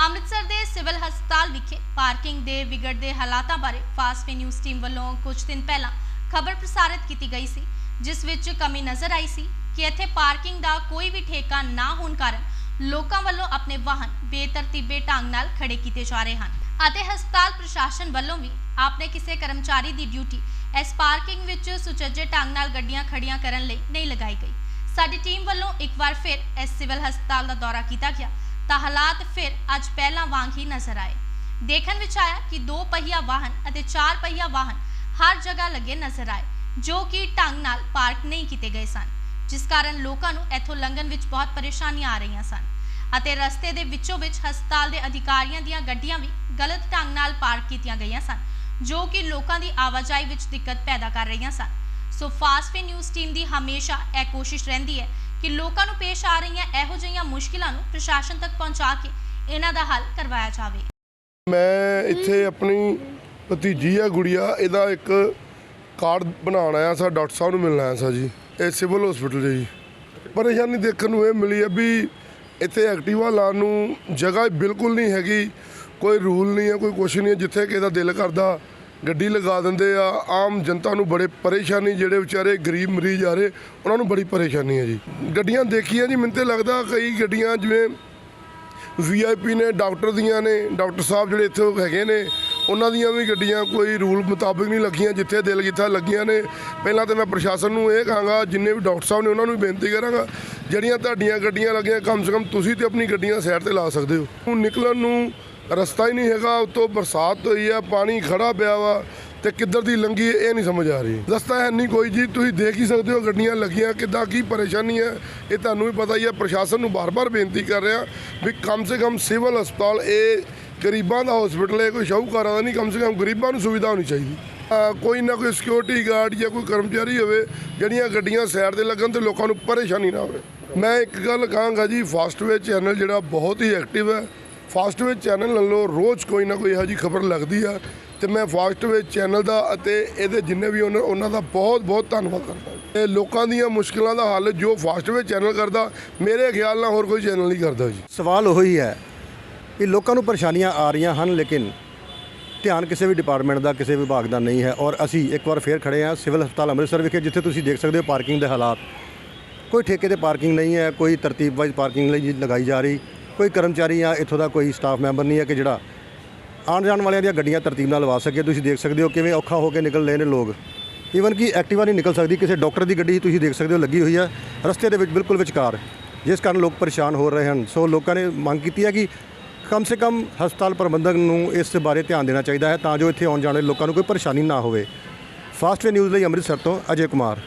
ਅੰਮ੍ਰਿਤਸਰ ਦੇ ਸਿਵਲ ਹਸਪਤਾਲ ਵਿਖੇ ਪਾਰਕਿੰਗ ਦੇ ਵਿਗੜਦੇ ਹਾਲਾਤਾਂ ਬਾਰੇ ਫਾਸਟ ਫੇ ਨਿਊਜ਼ ਟੀਮ ਵੱਲੋਂ ਕੁਝ ਦਿਨ ਪਹਿਲਾਂ ਖਬਰ ਪ੍ਰਸਾਰਿਤ ਕੀਤੀ ਗਈ ਸੀ, ਜਿਸ ਵਿੱਚ ਕਮੀ ਨਜ਼ਰ ਆਈ ਸੀ ਕਿ ਇੱਥੇ ਪਾਰਕਿੰਗ ਦਾ ਕੋਈ ਵੀ ਠੇਕਾ ਨਾ ਹੋਣ ਕਾਰਨ ਲੋਕਾਂ ਵੱਲੋਂ ਆਪਣੇ ਵਾਹਨ ਬੇਤਰਤੀਬੇ ਢੰਗ ਨਾਲ ਖੜੇ ਕੀਤੇ ਜਾ ਰਹੇ ਹਨ ਅਤੇ ਹਸਪਤਾਲ ਪ੍ਰਸ਼ਾਸਨ ਵੱਲੋਂ ਵੀ ਆਪਣੇ ਕਿਸੇ ਕਰਮਚਾਰੀ ਦੀ ਡਿਊਟੀ ਇਸ ਪਾਰਕਿੰਗ ਵਿੱਚ ਸੁਚੱਜੇ ਢੰਗ ਨਾਲ ਗੱਡੀਆਂ ਖੜੀਆਂ ਕਰਨ ਲਈ ਨਹੀਂ ਲਗਾਈ ਗਈ। ਸਾਡੀ ਟੀਮ ਵੱਲੋਂ ਇੱਕ ਵਾਰ ਫਿਰ ਇਸ ਸਿਵਲ ਹਸਪਤਾਲ ਦਾ ਦੌਰਾ ਕੀਤਾ ਗਿਆ ਤਾਂ ਹਾਲਾਤ ਫਿਰ ਅੱਜ ਪਹਿਲਾਂ ਵਾਂਗ ਹੀ ਨਜ਼ਰ ਆਏ। ਦੇਖਣ ਵਿੱਚ ਆਇਆ ਕਿ ਦੋ ਪਹੀਆ ਵਾਹਨ ਅਤੇ ਚਾਰ ਪਹੀਆ ਵਾਹਨ ਹਰ ਜਗ੍ਹਾ ਲੱਗੇ ਨਜ਼ਰ ਆਏ, ਜੋ ਕਿ ਢੰਗ ਨਾਲ ਪਾਰਕ ਨਹੀਂ ਕੀਤੇ ਗਏ ਸਨ, ਜਿਸ ਕਾਰਨ ਲੋਕਾਂ ਨੂੰ ਇੱਥੋਂ ਲੰਘਣ ਵਿੱਚ ਬਹੁਤ ਪਰੇਸ਼ਾਨੀਆਂ ਆ ਰਹੀਆਂ ਸਨ ਅਤੇ ਰਸਤੇ ਦੇ ਵਿੱਚੋਂ ਵਿੱਚ ਹਸਪਤਾਲ ਦੇ ਅਧਿਕਾਰੀਆਂ ਦੀਆਂ ਗੱਡੀਆਂ ਵੀ ਗਲਤ ਢੰਗ ਨਾਲ ਪਾਰਕ ਕੀਤੀਆਂ ਗਈਆਂ ਸਨ, ਜੋ ਕਿ ਲੋਕਾਂ ਦੀ ਆਵਾਜਾਈ ਵਿੱਚ ਦਿੱਕਤ ਪੈਦਾ ਕਰ ਰਹੀਆਂ ਸਨ। ਸੋ ਫਾਸਟਵੇ ਨਿਊਜ਼ ਟੀਮ ਦੀ ਹਮੇਸ਼ਾ ਇਹ ਕੋਸ਼ਿਸ਼ ਰਹਿੰਦੀ ਹੈ ਕਿ ਲੋਕਾਂ ਨੂੰ ਪੇਸ਼ ਆ ਰਹੀਆਂ ਇਹੋ ਜਿਹੀਆਂ ਮੁਸ਼ਕਿਲਾਂ ਨੂੰ ਪ੍ਰਸ਼ਾਸਨ ਤੱਕ ਪਹੁੰਚਾ ਕੇ ਇਹਨਾਂ ਦਾ ਹੱਲ ਕਰਵਾਇਆ ਜਾਵੇ। ਮੈਂ ਇੱਥੇ ਆਪਣੀ ਭਤੀਜੀ ਆ, ਗੁੜੀਆ, ਇਹਦਾ ਇੱਕ ਕਾਰਡ ਬਣਾਉਣ ਆਇਆ ਸਾ, ਡਾਕਟਰ ਸਾਹਿਬ ਨੂੰ ਮਿਲਣ ਆਇਆ ਸਾ ਜੀ। ਇਹ ਸਿਵਲ ਹਸਪੀਟਲ ਜੀ। ਪਰੇਸ਼ਾਨੀ ਦੇਖਣ ਨੂੰ ਇਹ ਮਿਲੀ ਹੈ ਵੀ ਇੱਥੇ ਐਕਟਿਵਾ ਲਾਉਣ ਨੂੰ ਜਗ੍ਹਾ ਬਿਲਕੁਲ ਨਹੀਂ ਹੈਗੀ, ਕੋਈ ਰੂਲ ਨਹੀਂ ਹੈ, ਕੋਈ ਕੁਛ ਨਹੀਂ ਹੈ, ਜਿੱਥੇ ਕਿਸੇ ਦਾ ਦਿਲ ਕਰਦਾ ਗੱਡੀ ਲਗਾ ਦਿੰਦੇ ਆ, ਆਮ ਜਨਤਾ ਨੂੰ ਬੜੇ ਪਰੇਸ਼ਾਨੀ, ਜਿਹੜੇ ਵਿਚਾਰੇ ਗਰੀਬ ਮਰੀਜ਼ ਆ ਰਹੇ, ਉਹਨਾਂ ਨੂੰ ਬੜੀ ਪਰੇਸ਼ਾਨੀ ਹੈ ਜੀ। ਗੱਡੀਆਂ ਦੇਖੀਆਂ ਜੀ, ਮੈਨੂੰ ਤੇ ਲੱਗਦਾ ਕਈ ਗੱਡੀਆਂ ਜਿਵੇਂ ਵੀਆਈਪੀ ਨੇ, ਡਾਕਟਰ ਦੀਆਂ ਨੇ, ਡਾਕਟਰ ਸਾਹਿਬ ਜਿਹੜੇ ਇੱਥੇ ਹੈਗੇ ਨੇ, ਉਹਨਾਂ ਦੀਆਂ ਵੀ ਗੱਡੀਆਂ ਕੋਈ ਰੂਲ ਮੁਤਾਬਕ ਨਹੀਂ ਲੱਗੀਆਂ, ਜਿੱਥੇ ਦਿਲ ਕੀਤਾ ਲੱਗੀਆਂ ਨੇ। ਪਹਿਲਾਂ ਤਾਂ ਮੈਂ ਪ੍ਰਸ਼ਾਸਨ ਨੂੰ ਇਹ ਕਹਾਂਗਾ, ਜਿੰਨੇ ਵੀ ਡਾਕਟਰ ਸਾਹਿਬ ਨੇ, ਉਹਨਾਂ ਨੂੰ ਵੀ ਬੇਨਤੀ ਕਰਾਂਗਾ, ਜਿਹੜੀਆਂ ਤੁਹਾਡੀਆਂ ਗੱਡੀਆਂ ਲੱਗੀਆਂ, ਕਮ ਸੇ ਕਮ ਤੁਸੀਂ ਤੇ ਆਪਣੀ ਗੱਡੀਆਂ ਸਾਈਡ ਤੇ ਲਾ ਸਕਦੇ ਹੋ। ਹੁਣ ਨਿਕਲਣ ਨੂੰ ਰਸਤਾ ਹੀ ਨਹੀਂ ਹੈਗਾ, ਉੱਤੋਂ ਬਰਸਾਤ ਹੋਈ ਆ, ਪਾਣੀ ਖੜਾ ਪਿਆ ਵਾ ਤੇ ਕਿੱਧਰ ਦੀ ਲੰਗੀ ਇਹ ਨਹੀਂ ਸਮਝ ਆ ਰਹੀ। ਰਸਤਾ ਹੈ ਨਹੀਂ ਕੋਈ ਜੀ, ਤੁਸੀਂ ਦੇਖ ਹੀ ਸਕਦੇ ਹੋ ਗੱਡੀਆਂ ਲੱਗੀਆਂ, ਕਿੱਦਾਂ ਕੀ ਪਰੇਸ਼ਾਨੀ ਹੈ ਇਹ ਤੁਹਾਨੂੰ ਵੀ ਪਤਾ ਹੀ ਹੈ ਪ੍ਰਸ਼ਾਸਨ ਨੂੰ ਬਾਰ-ਬਾਰ ਬੇਨਤੀ ਕਰ ਰਿਹਾ ਵੀ ਕਮ ਸੇ ਕਮ ਸਿਵਲ ਹਸਪਤਾਲ, ਇਹ ਗਰੀਬਾਂ ਦਾ ਹਸਪੀਟਲ ਹੈ, ਕੋਈ ਸ਼ਾਹੂਕਾਰਾਂ ਦਾ ਨਹੀਂ, ਕਮ ਸੇ ਕਮ ਗਰੀਬਾਂ ਨੂੰ ਸੁਵਿਧਾ ਹੋਣੀ ਚਾਹੀਦੀ। ਕੋਈ ਨਾ ਕੋਈ ਸਿਕਿਉਰਿਟੀ ਗਾਰਡ ਜਾਂ ਕੋਈ ਕਰਮਚਾਰੀ ਹੋਵੇ, ਜਿਹੜੀਆਂ ਗੱਡੀਆਂ ਸਾਈਡ ਤੇ ਲੱਗਣ ਤੇ ਲੋਕਾਂ ਨੂੰ ਪਰੇਸ਼ਾਨੀ ਨਾ ਹੋਵੇ। ਮੈਂ ਇੱਕ ਗੱਲ ਕਹਾਂਗਾ ਜੀ ਫਾਸਟਵੇ ਚੈਨਲ ਜਿਹੜਾ ਬਹੁਤ ਹੀ ਐਕਟਿਵ ਹੈ ਫਾਸਟਵੇ ਚੈਨਲ ਨਾਲੋਂ ਰੋਜ਼ ਕੋਈ ਨਾ ਕੋਈ ਇਹੋ ਜਿਹੀ ਖਬਰ ਲੱਗਦੀ ਆ ਤੇ ਮੈਂ ਫਾਸਟਵੇ ਚੈਨਲ ਦਾ ਅਤੇ ਇਹਦੇ ਜਿੰਨੇ ਵੀ ਉਹਨਾਂ ਉਹਨਾਂ ਦਾ ਬਹੁਤ ਬਹੁਤ ਧੰਨਵਾਦ ਕਰਦਾ। ਇਹ ਲੋਕਾਂ ਦੀਆਂ ਮੁਸ਼ਕਲਾਂ ਦਾ ਹੱਲ ਜੋ ਫਾਸਟਵੇ ਚੈਨਲ ਕਰਦਾ, ਮੇਰੇ ਖਿਆਲ ਨਾਲ ਹੋਰ ਕੋਈ ਚੈਨਲ ਨਹੀਂ ਕਰਦਾ ਜੀ। ਸਵਾਲ ਉਹ ਹੀ ਹੈ ਕਿ ਲੋਕਾਂ ਨੂੰ ਪਰੇਸ਼ਾਨੀਆਂ ਆ ਰਹੀਆਂ ਹਨ, ਲੇਕਿਨ ਧਿਆਨ ਕਿਸੇ ਵੀ ਡਿਪਾਰਟਮੈਂਟ ਦਾ, ਕਿਸੇ ਵਿਭਾਗ ਦਾ ਨਹੀਂ ਹੈ। ਔਰ ਅਸੀਂ ਇੱਕ ਵਾਰ ਫੇਰ ਖੜੇ ਹਾਂ ਸਿਵਲ ਹਸਪਤਾਲ ਅੰਮ੍ਰਿਤਸਰ ਵਿਖੇ, ਜਿੱਥੇ ਤੁਸੀਂ ਦੇਖ ਸਕਦੇ ਹੋ ਪਾਰਕਿੰਗ ਦੇ ਹਾਲਾਤ। ਕੋਈ ਠੇਕੇ ਤੇ ਪਾਰਕਿੰਗ ਨਹੀਂ ਹੈ, ਕੋਈ ਤਰਤੀਬ ਵਾਈਜ਼ ਪਾਰਕਿੰਗ ਲਈ ਲਗਾਈ ਜਾ ਰਹੀ। ਕੋਈ ਕਰਮਚਾਰੀ ਜਾਂ ਇੱਥੋਂ ਦਾ ਕੋਈ ਸਟਾਫ ਮੈਂਬਰ ਨਹੀਂ ਹੈ ਕਿ ਜਿਹੜਾ ਆਉਣ ਜਾਣ ਵਾਲਿਆਂ ਦੀਆਂ ਗੱਡੀਆਂ ਤਰਤੀਬ ਨਾਲ ਲਵਾ ਸਕੇ। ਤੁਸੀਂ ਦੇਖ ਸਕਦੇ ਹੋ ਕਿਵੇਂ ਔਖਾ ਹੋ ਕੇ ਨਿਕਲ ਰਹੇ ਨੇ ਲੋਕ। ਈਵਨ ਕਿ ਐਕਟਿਵਾ ਨਹੀਂ ਨਿਕਲ ਸਕਦੀ, ਕਿਸੇ ਡਾਕਟਰ ਦੀ ਗੱਡੀ ਤੁਸੀਂ ਦੇਖ ਸਕਦੇ ਹੋ ਲੱਗੀ ਹੋਈ ਹੈ ਰਸਤੇ ਦੇ ਵਿੱਚ ਬਿਲਕੁਲ ਵਿਚਕਾਰ, ਜਿਸ ਕਾਰਨ ਲੋਕ ਪਰੇਸ਼ਾਨ ਹੋ ਰਹੇ ਹਨ। ਸੋ ਲੋਕਾਂ ਨੇ ਮੰਗ ਕੀਤੀ ਹੈ ਕਿ ਕਮ ਸੇ ਕਮ ਹਸਪਤਾਲ ਪ੍ਰਬੰਧਕ ਨੂੰ ਇਸ ਬਾਰੇ ਧਿਆਨ ਦੇਣਾ ਚਾਹੀਦਾ ਹੈ, ਤਾਂ ਜੋ ਇੱਥੇ ਆਉਣ ਜਾਣ ਵਾਲੇ ਲੋਕਾਂ ਨੂੰ ਕੋਈ ਪਰੇਸ਼ਾਨੀ ਨਾ ਹੋਵੇ। ਫਾਸਟਵੇ ਨਿਊਜ਼ ਲਈ ਅੰਮ੍ਰਿਤਸਰ ਤੋਂ ਅਜੇ ਕੁਮਾਰ।